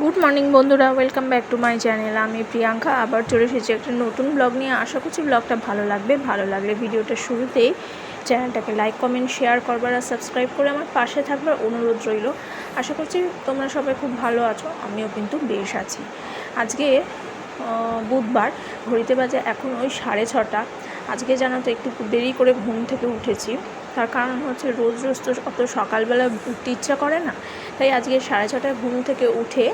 Good morning বন্ধুরা। Welcome back to my channel আমি প্রিয়াঙ্কা। আবার চলে এসেছি একটা নতুন ব্লগ নিয়ে। আশা করছি ব্লগটা ভালো লাগবে। ভালো লাগলে ভিডিওটা শুরুতেই চ্যানেলটাকে লাইক কমেন্ট শেয়ার করবার আর সাবস্ক্রাইব করে আমার পাশে থাকবার অনুরোধ রইল। আশা করছি তোমরা সবাই খুব ভালো আছো। আমিও কিন্তু বেশ আছি। আজকে বুধবার, ঘড়িতে বাজে এখন ওই সাড়ে ছটা। আজকে জানো তো একটু দেরি করে ঘুম থেকে উঠেছি। তার কারণ হচ্ছে রোজ রোজ তো অত সকালবেলা উঠতে ইচ্ছা করে না। তাই আজকে সাড়ে ছটায় ঘুম থেকে উঠে,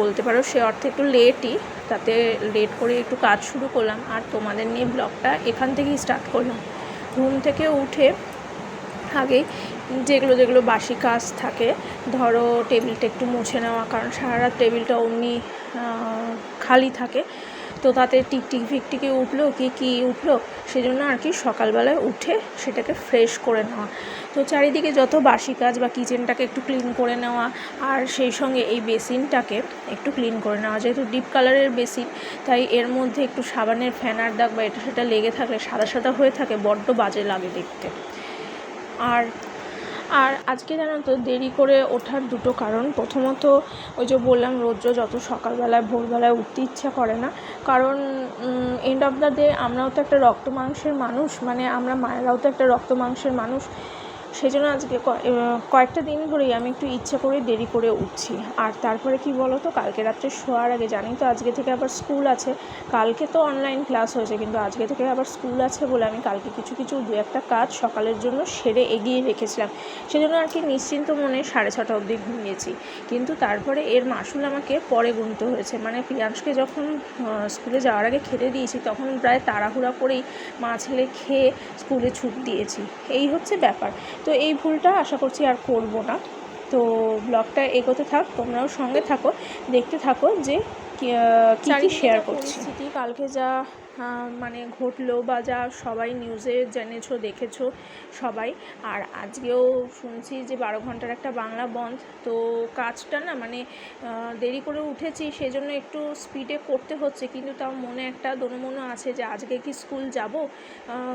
বলতে পারো সে অর্থে একটু লেটই তাতে লেট করে একটু কাজ শুরু করলাম। আর তোমাদের নিয়ে ব্লগটা এখান থেকেই স্টার্ট করলাম। ঘুম থেকে উঠে আগে যেগুলো যেগুলো বাসি কাজ থাকে, ধরো টেবিলটা একটু মুছে নেওয়া, কারণ সারা রাত টেবিলটা অমনি খালি থাকে। তো তাতে টিকটিক ফিকটিকে উঠল, কি কি উঠল, সেজন্য আর কি সকালবেলায় উঠে সেটাকে ফ্রেশ করে নেওয়া। তো চারিদিকে যত বাসি কাজ বা কিচেনটাকে একটু ক্লিন করে নেওয়া, আর সেই সঙ্গে এই বেসিনটাকে একটু ক্লিন করে নেওয়া। যেহেতু ডিপ কালারের বেসিন, তাই এর মধ্যে একটু সাবানের ফ্যানার দাগ বা এটা সেটা লেগে থাকলে সাদা সাদা হয়ে থাকে, বড্ড বাজে লাগে দেখতে। আর আর আজকে জানো তো দেরি করে ওঠার দুটো কারণ। প্রথমত, ওই যে বললাম, রৌদ্র যত সকালবেলায়, ভোরবেলায় উঠতে ইচ্ছা করে না। কারণ এন্ড অফ দ্য ডে আমরাও তো একটা রক্ত মাংসের মানুষ। মানে আমরা মায়েরাও তো একটা রক্ত মাংসের মানুষ। সেই জন্য আজকে কয়েকটা দিন ধরেই আমি একটু ইচ্ছা করে দেরি করে উঠছি। আর তারপরে কি বলো তো কালকে রাত্রে শোয়ার আগে জানি তো আজকে থেকে আবার স্কুল আছে। কালকে তো অনলাইন ক্লাস হয়েছে, কিন্তু আজকে থেকে আবার স্কুল আছে বলে আমি কালকে কিছু কিছু দু একটা কাজ সকালের জন্য সেরে এগিয়ে রেখেছিলাম। সেজন্য আর কি নিশ্চিন্ত মনে সাড়ে ছটা অবধি ঘুমিয়েছি। কিন্তু তারপরে এর মাসুল আমাকে পরে গুনতে হয়েছে। মানে প্রিয়াংশকে যখন স্কুলে যাওয়ার আগে খেতে দিয়েছি, তখন প্রায় তাড়াহুড়া করেই মা ছেলে খেয়ে স্কুলে ছুট দিয়েছি। এই হচ্ছে ব্যাপার। তো এই ভুলটা আশা করছি আর করব না। তো ব্লগটা এগোতে থাক তোমরাও সঙ্গে থাকো দেখতে থাকো যে কি শেয়ার করছি। কালকে যা মানে ঘটলো বা যা সবাই নিউজে জেনেছো, দেখেছ সবাই। আর আজকেও শুনছি যে বারো ঘণ্টার একটা বাংলা বন্ধ। তো কাজটা না মানে দেরি করে উঠেছি, সেজন্য একটু স্পিডে করতে হচ্ছে। কিন্তু তাও মনে একটা দোনোমনো আছে যে আজকে কি স্কুল যাব?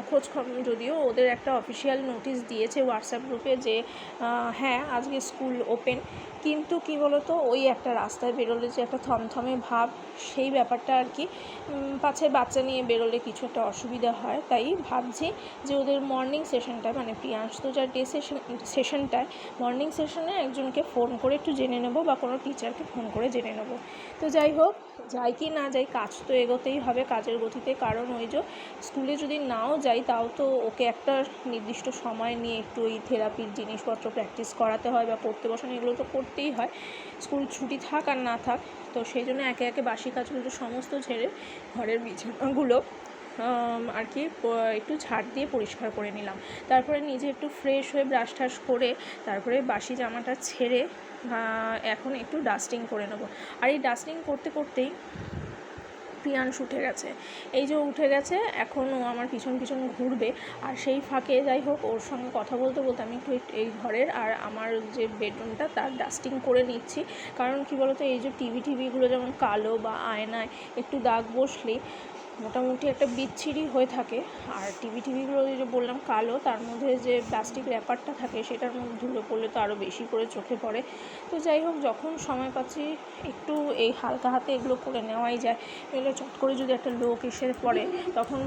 খোঁজ যদিও ওদের একটা অফিসিয়াল নোটিশ দিয়েছে হোয়াটসঅ্যাপ গ্রুপে যে হ্যাঁ আজকে স্কুল ওপেন কিন্তু কি বলতো, ওই একটা রাস্তায় বেরোলে যে একটা থমথমে ভাব, সেই ব্যাপারটা আর কি। পাছে বাচ্চা নিয়ে বেরোলে কিছু একটা অসুবিধা হয়। তাই ভাবছি যে ওদের মর্নিং সেশনটায় মানে প্রিয়াংশ তো যার ডে সেশন সেশনটায় মর্নিং সেশনে একজনকে ফোন করে একটু জেনে নেব বা কোনো টিচারকে ফোন করে জেনে নেব। তো যাই হোক, যাই কি না যাই কাজ তো এগোতেই হবে কাজের গতিতে। কারণ ওই যে স্কুলে যদি নাও যাই, তাও তো ওকে একটা নির্দিষ্ট সময় নিয়ে একটু ওই থেরাপির জিনিসপত্র প্র্যাকটিস করাতে হয় বা পড়তে বসানো, এগুলো তো করতেই হয়। স্কুল ছুটি থাক আর না থাক, তো সেই জন্য একে একে বাসি কাজগুলো সমস্ত ছেড়ে ঘরের বিছানাগুলো আম, আর কি একটু ঝাড় দিয়ে পরিষ্কার করে নিলাম। তারপরে নিজে একটু ফ্রেশ হয়ে ব্রাশ টাশ করে তারপরে বাসি জামাটা ছেড়ে এখন একটু ডাস্টিং করে নেব। আর এই ডাস্টিং করতে করতেই প্রিয়াংশ উঠে গেছে। এই যে উঠে গেছে এখন ও আমার পিছন পিছন ঘুরবে। আর সেই ফাঁকে যাই হোক ওর সঙ্গে কথা বলতে বলতে আমি একটু এই- ঘরের আর আমার যে বেডরুমটা তার ডাস্টিং করে নিচ্ছি। কারণ কি বলতো এই যে টিভি টিভিগুলো যেমন কালো বা আয়নায় একটু দাগ বসলেই মোটামুটি একটা বিচ্ছিরি হয়ে থাকে। আর টিভি টিভিগুলো যে বললাম কালো, তার মধ্যে যে প্লাস্টিক র্যাপারটা থাকে সেটার মধ্যে ধুলো পড়লে তো আরও বেশি করে চোখে পড়ে। তো যাই হোক, যখন সময় পাচ্ছি, একটু এই হালকা হাতে এগুলো করে নেওয়াই যায়। এগুলো চট করে যদি একটা লোক এসে পড়ে, তখন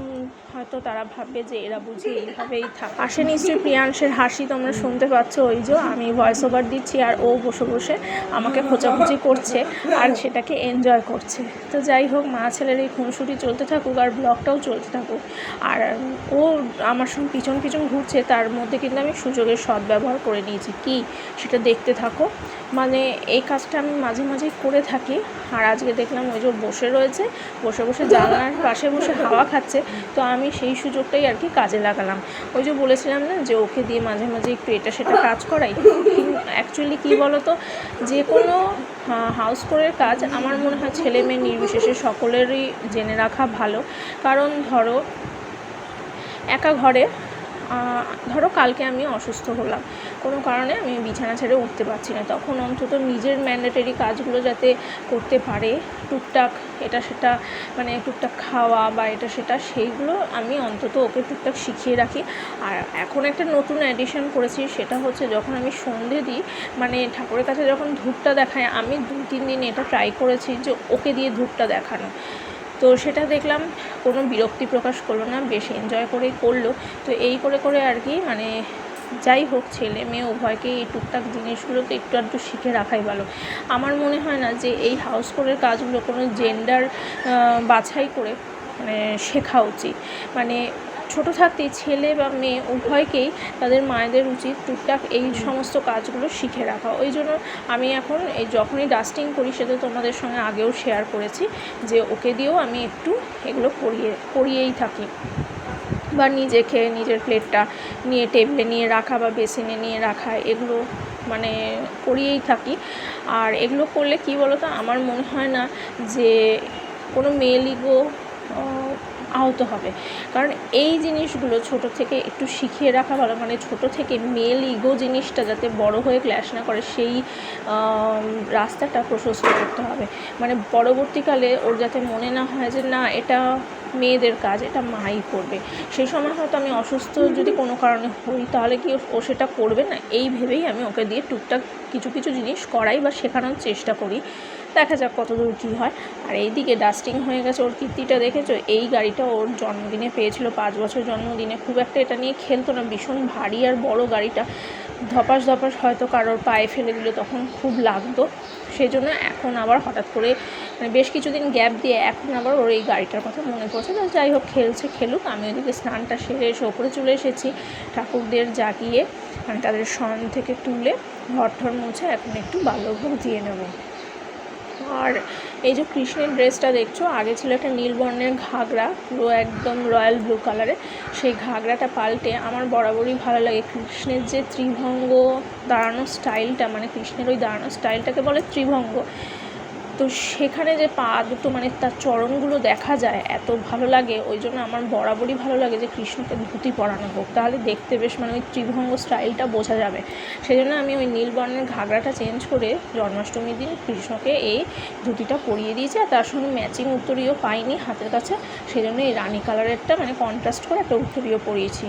হয়তো তারা ভাববে যে এরা বুঝি এইভাবেই থাক। আসে নিশ্চয়ই প্রিয়াংশের হাসি, তোমরা শুনতে পাচ্ছ। ওই যে আমি ভয়েস ওভার দিচ্ছি আর ও বসে বসে আমাকে খোঁচাখুচি করছে আর সেটাকে এনজয় করছে। তো যাই হোক, মা ছেলের এই খুনসুটি চলতে থাকুক আর ব্লগটাও চলতে থাকুক। আর ও আমার সঙ্গে পিছন পিছন ঘুরছে, তার মধ্যে কিন্তু আমি সুযোগের সদ্ব্যবহার করে নিয়েছি। কি? সেটা দেখতে থাকো। মানে এই কাজটা আমি মাঝে মাঝে করে থাকি। আর আজকে দেখলাম ওই যে বসে রয়েছে, বসে বসে জানলার পাশে বসে হাওয়া খাচ্ছে। তো আমি সেই সুযোগটাই আর কি কাজে লাগালাম। ওই যে বলেছিলাম না যে ওকে দিয়ে মাঝে মাঝে একটু এটা সেটা কাজ করাই। অ্যাকচুয়ালি কী বলো তো যে কোনো হাউস কোরের কাজ আমার মনে হয় ছেলে মেয়ে নির্বিশেষে সকলেরই জেনে রাখা ভালো। কারণ ধরো, একা ঘরে ধরো কালকে আমি অসুস্থ হলাম। কোনো কারণে আমি বিছানা ছেড়ে উঠতে পারছি না। তখন অন্তত নিজের ম্যান্ডেটরি কাজগুলো যাতে করতে পারে, টুকটাক এটা সেটা মানে টুকটাক খাওয়া বা এটা সেটা, সেইগুলো আমি অন্তত ওকে টুকটাক শিখিয়ে রাখি। আর এখন একটা নতুন অ্যাডিশন করেছি, সেটা হচ্ছে যখন আমি সন্ধে দিই মানে ঠাকুরের কাছে যখন ধূপটা দেখায়, আমি দু তিন দিন এটা ট্রাই করেছি যে ওকে দিয়ে ধূপটা দেখানো। তো সেটা দেখলাম কোনো বিরক্তি প্রকাশ করল না, বেশ এনজয় করেই করল। তো এই করে করে আর কি মানে যাই হোক ছেলে মেয়ে উভয়কে এই টুকটাক জিনিসগুলো তো একটু আধটু শিখে রাখাই ভালো। আমার মনে হয় না যে এই হাউস কোরের কাজগুলো কোনো জেন্ডার বাছাই করে মানে শেখা উচিত। মানে ছোটো থাকতেই ছেলে বা মেয়ে উভয়কেই তাদের মায়েদের উচিত টুকটাক এই সমস্ত কাজগুলো শিখে রাখা। ওই জন্য আমি এখন এই যখনই ডাস্টিং করি, সেটা তোমাদের সঙ্গে আগেও শেয়ার করেছি যে ওকে দিয়েও আমি একটু এগুলো করিয়ে, করিয়েই থাকি। বা নিজে খেয়ে নিজের প্লেটটা নিয়ে টেবিলে নিয়ে রাখা বা বেসিনে নিয়ে রাখা, এগুলো মানে করিয়েই থাকি। আর এগুলো করলে কি বলো তো আমার মনে হয় না যে কোনো মেল ইগো আহত হবে। কারণ এই জিনিসগুলো ছোট থেকে একটু শিখিয়ে রাখা ভালো। মানে ছোট থেকে মেল ইগো জিনিসটা যাতে বড় হয়ে ক্ল্যাশ না করে, সেই রাস্তাটা প্রশস্ত করতে হবে। মানে পরবর্তীকালে ওর যাতে মনে না হয় যে, না, এটা মেয়েদের কাজ, এটা মাই করবে। সেই সময় হয়তো আমি অসুস্থ যদি কোনো কারণে হই, তাহলে কি ও সেটা করবে না? এই ভেবেই আমি ওকে দিয়ে টুকটাক কিছু কিছু জিনিস করাই বা শেখানোর চেষ্টা করি। দেখা যাক কতদূর কী হয়। আর এইদিকে ডাস্টিং হয়ে গেছে ওর কীর্তিটা, দেখেছ? এই গাড়িটা ওর জন্মদিনে পেয়েছিল, পাঁচ বছর জন্মদিনে। খুব একটা এটা নিয়ে খেলতো না, ভীষণ ভারী আর বড় গাড়িটা। ধপাস ধপাস হয়তো কারোর পায়ে ফেলে দিলে, তখন খুব লাগতো। সেই জন্য এখন আবার হঠাৎ করে মানে বেশ কিছুদিন গ্যাপ দিয়ে এখন আবার ওর এই গাড়িটার কথা মনে পড়ছে। তো যাই হোক, খেলছে, খেলুক। আমি ওইদিকে স্নানটা সেরে এসে ওপরে চলে এসেছি ঠাকুরদের জাগিয়ে। মানে তাদের সন থেকে তুলে ঘর ঠর মুছে এখন একটু বাল্যভোগ দিয়ে নেব। আর এই যে কৃষ্ণের ড্রেসটা দেখছ, আগে ছিল একটা নীল বর্ণের ঘাগরা, পুরো একদম রয়্যাল ব্লু কালারে সেই ঘাগরাটা পাল্টে আমার বরাবরই ভালো লাগে। কৃষ্ণের যে ত্রিভঙ্গ দাঁড়ানোর স্টাইলটা মানে কৃষ্ণের ওই দাঁড়ানোর স্টাইলটাকে বলে ত্রিভঙ্গ তো সেখানে যে পা দুটো মানে তার চরণগুলো দেখা যায়, এত ভালো লাগে। ওই জন্য আমার বরাবরই ভালো লাগে যে কৃষ্ণকে ধুতি পরানো হোক। তাহলে দেখতে বেশ মানে ওই ত্রিভঙ্গ স্টাইলটা বোঝা যাবে। সেই জন্য আমি ওই নীল বর্ণের ঘাগরাটা চেঞ্জ করে জন্মাষ্টমীর দিন কৃষ্ণকে এই ধুতিটা পরিয়ে দিয়েছি। আর তার সঙ্গে ম্যাচিং উত্তরীয় পাইনি হাতের কাছে। সেই জন্য এই রানী কালারেরটা মানে কন্ট্রাস্ট করে একটা উত্তরীয় পরিয়েছি।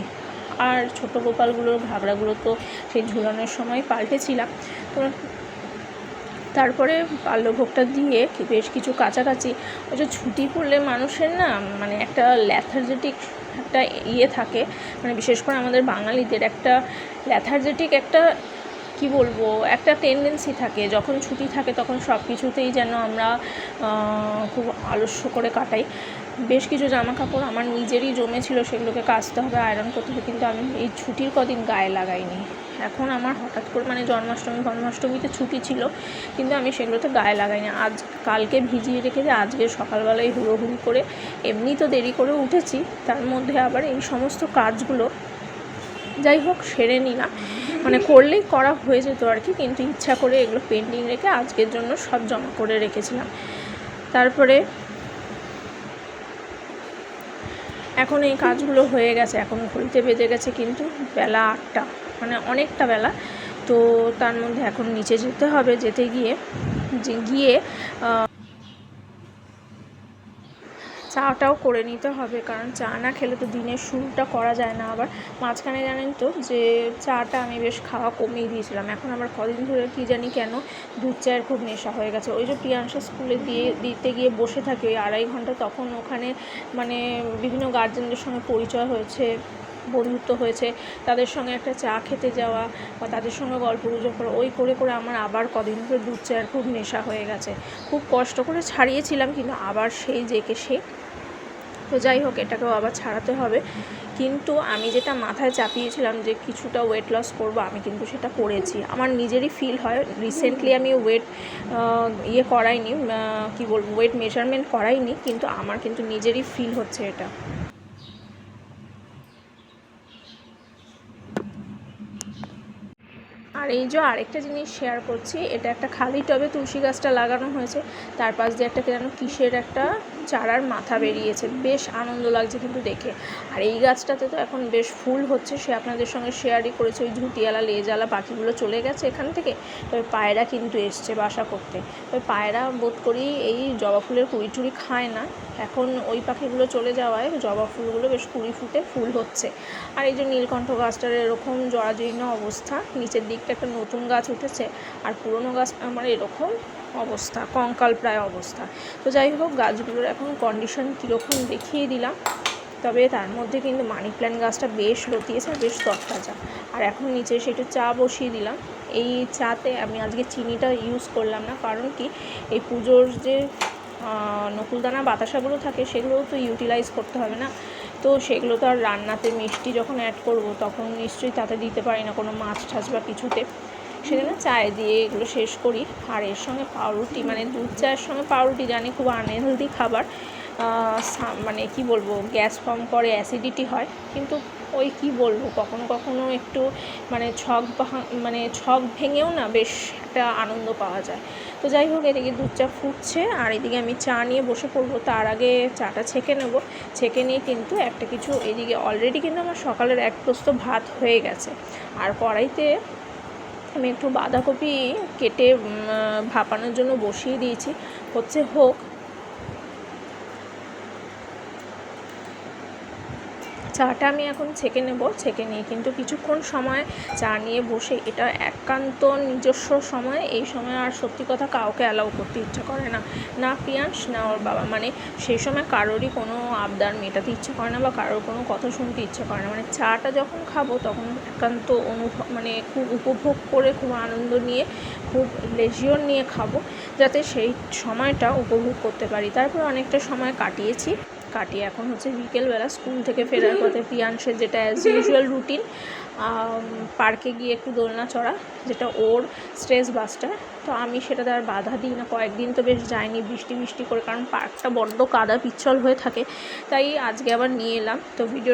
আর ছোটো গোপালগুলোর ঘাগরাগুলো তো সেই ঝুলানোর সময় পাল্টেছিলাম। তো তারপরে বাল্যভোগটা দিয়ে বেশ কিছু কাছাকাছি ওই যে ছুটি পড়লে মানুষের না মানে একটা ল্যাথার্জেটিক একটা ইয়ে থাকে। মানে বিশেষ করে আমাদের বাঙালিদের একটা ল্যাথার্জেটিক একটা, কি বলব, একটা টেন্ডেন্সি থাকে। যখন ছুটি থাকে তখন সব কিছুতেই যেন আমরা খুব আলস্য করে কাটাই। বেশ কিছু জামা কাপড় আমার নিজেরই জমেছিল, সেগুলোকে কাচতে হবে আয়রন করতে হবে, কিন্তু আমি এই ছুটির কদিন গায়ে লাগাইনি। এখন আমার হঠাৎ করে মানে জন্মাষ্টমী, জন্মাষ্টমীতে ছুটি ছিল, কিন্তু আমি সেগুলোতে গায়ে লাগাইনি। আজ, কালকে ভিজিয়ে রেখেছি আজকে সকালবেলায় হুড়োহুড়ি করে এমনি তো দেরি করে উঠেছি, তার মধ্যে আবার এই সমস্ত কাজগুলো যাই হোক সেরে নিলাম। মানে করলেই করা হয়ে যেত আর কি, কিন্তু ইচ্ছা করে এগুলো পেন্ডিং রেখে আজকের জন্য সব জমা করে রেখেছিলাম। তারপরে এখন এই কাজগুলো হয়ে গেছে, এখন ঘড়িতে বেজে গেছে কিন্তু বেলা আটটা। মানে অনেকটা বেলা। তো তার মধ্যে এখন নিচে যেতে হবে, যেতে গিয়ে, যে গিয়ে চাটাও করে নিতে হবে। কারণ চা না খেলে তো দিনের শুরুটা করা যায় না। আবার মাঝখানে জানেন তো যে চাটা আমি বেশ খাওয়া কমিয়ে দিয়েছিলাম। এখন আবার কদিন ধরে কী জানি কেন দুধ চায়ের খুব নেশা হয়ে গেছে। ওই যে প্রিয়াংশা স্কুলে দিয়ে, দিতে গিয়ে বসে থাকি ওই আড়াই ঘণ্টা, তখন ওখানে মানে বিভিন্ন গার্জেনদের সঙ্গে পরিচয় হয়েছে। বন্ধুত্ব হয়েছে, তাদের সঙ্গে একটা চা খেতে যাওয়া বা তাদের সঙ্গে গল্প গুজব করা, ওই করে করে আমার আবার কদিন ধরে দুধ চায়ের খুব নেশা হয়ে গেছে। খুব কষ্ট করে ছাড়িয়েছিলাম কিন্তু আবার সেই জেকে সে। তো যাই হোক, এটাকেও আবার ছাড়াতে হবে। কিন্তু আমি যেটা মাথায় চাপিয়েছিলাম যে কিছুটা ওয়েট লস করব, আমি কিন্তু সেটা করেছি। আমার নিজেরই ফিল হয়। রিসেন্টলি আমি ওয়েট ইয়ে করাইনি কি বলব ওয়েট মেজারমেন্ট করাইনি, কিন্তু আমার কিন্তু নিজেরই ফিল হচ্ছে এটা। এই যে আরেকটা জিনিস শেয়ার করছি, এটা একটা খালি টবে তুলসী গাছটা লাগানো হয়েছে, তার পাশ দিয়ে একটা কেন কিসের একটা চারার মাথা বেরিয়েছে। বেশ আনন্দ লাগছে কিন্তু দেখে। আর এই গাছটাতে তো এখন বেশ ফুল হচ্ছে, সে আপনাদের সঙ্গে শেয়ারই করেছে। ওই ঝুটিয়ালা লেজালা পাখিগুলো চলে গেছে এখান থেকে। তবে পায়রা কিন্তু এসছে বাসা করতে। তবে পায়রা বোধ করি এই জবা ফুলের কুড়ি টুড়ি খায় না। এখন ওই পাখিগুলো চলে যাওয়ায় জবা ফুলগুলো বেশ কুড়ি ফুটে ফুল হচ্ছে। আর এই যে নীলকণ্ঠ গাছটার এরকম জরাজীর্ণ অবস্থা, নিচের দিকটা একটা নতুন গাছ উঠেছে। আর পুরনো গাছ আমার এরকম অবস্থা, কঙ্কাল প্রায় অবস্থা। তো যাই হোক, গাছগুলোর এখন কন্ডিশন কীরকম দেখিয়ে দিলাম। তবে তার মধ্যে কিন্তু মানি প্ল্যান্ট গাছটা বেশ লতিয়েছে, বেশ তরতাজা। আর এখন নিচে সেটা চা বসিয়ে দিলাম। এই চাতে আমি আজকে চিনিটা ইউজ করলাম না। কারণ কি? এই পুজোর যে নকুলদানা, বাতাসাগুলো থাকে সেগুলো তো ইউটিলাইজ করতে হবে না। তো সেগুলো তো আর রান্নাতে মিষ্টি যখন অ্যাড করব, তখন নিশ্চয়ই তাতে দিতে পারি না কোনো মাছ টাছ বা কিছুতে। সেজন্য চায়ে দিয়ে এগুলো শেষ করি। আর এর সঙ্গে পাউরুটি মানে দুধ চায়ের সঙ্গে পাউরুটি জানি খুব আনহেলদি খাবার। মানে কি বলব, গ্যাস ফর্ম করে অ্যাসিডিটি হয়। কিন্তু ওই কি বলব, কখনো কখনো একটু মানে ছক মানে ছক ভেঙেও না বেশ একটা আনন্দ পাওয়া যায়। তো যাই হোক, এদিকে দুধ চা ফুটছে, আর এদিকে আমি চা নিয়ে বসে পড়ব। তার আগে চাটা ছেঁকে নেব। ছেঁকে নিয়ে কিন্তু একটা কিছু, এদিকে অলরেডি কিন্তু আমার সকালের এক প্রস্ত ভাত হয়ে গেছে। আর কড়াইতে আমি একটু বাঁধাকপি কেটে ভাপানোর জন্য বসিয়ে দিয়েছি। হচ্ছে হোক চাটা আমি এখন ছেঁকে নেব, ছেঁকে নিয়ে কিন্তু কিছুক্ষণ সময় চা নিয়ে বসে এটা একান্ত নিজস্ব সময়। এই সময় আর সত্যি কথা কাউকে অ্যালাউ করতে ইচ্ছে করে না। না প্রিয়াংশ না ওর বাবা। মানে সেই সময় কারোরই কোনো আবদার মেটাতে ইচ্ছে করে না বা কারোর কোনো কথা শুনতে ইচ্ছে করে না। মানে চাটা যখন খাব তখন একান্ত অনুভব মানে খুব উপভোগ করে, খুব আনন্দ নিয়ে, খুব লেজিওর নিয়ে খাব, যাতে সেই সময়টা উপভোগ করতে পারি। তারপর অনেকটা সময় কাটিয়েছি। কাটিয়ে এখন হচ্ছে বিকেলবেলা স্কুল থেকে ফেরার পথে প্রিয়াংশের যেটা অ্যাজ ইউজুয়াল রুটিন পার্কে গিয়ে একটু দোলনা চড়া, যেটা ওর স্ট্রেস বাস্টার তো আমি সেটা আর বাধা দিই না। কয়েকদিন তো বেশ যায়নি বৃষ্টি বৃষ্টি করে, কারণ পার্কটা বড্ড কাদা পিচ্ছল হয়ে থাকে, তাই আজকে আবার নিয়ে এলাম। তো ভিডিও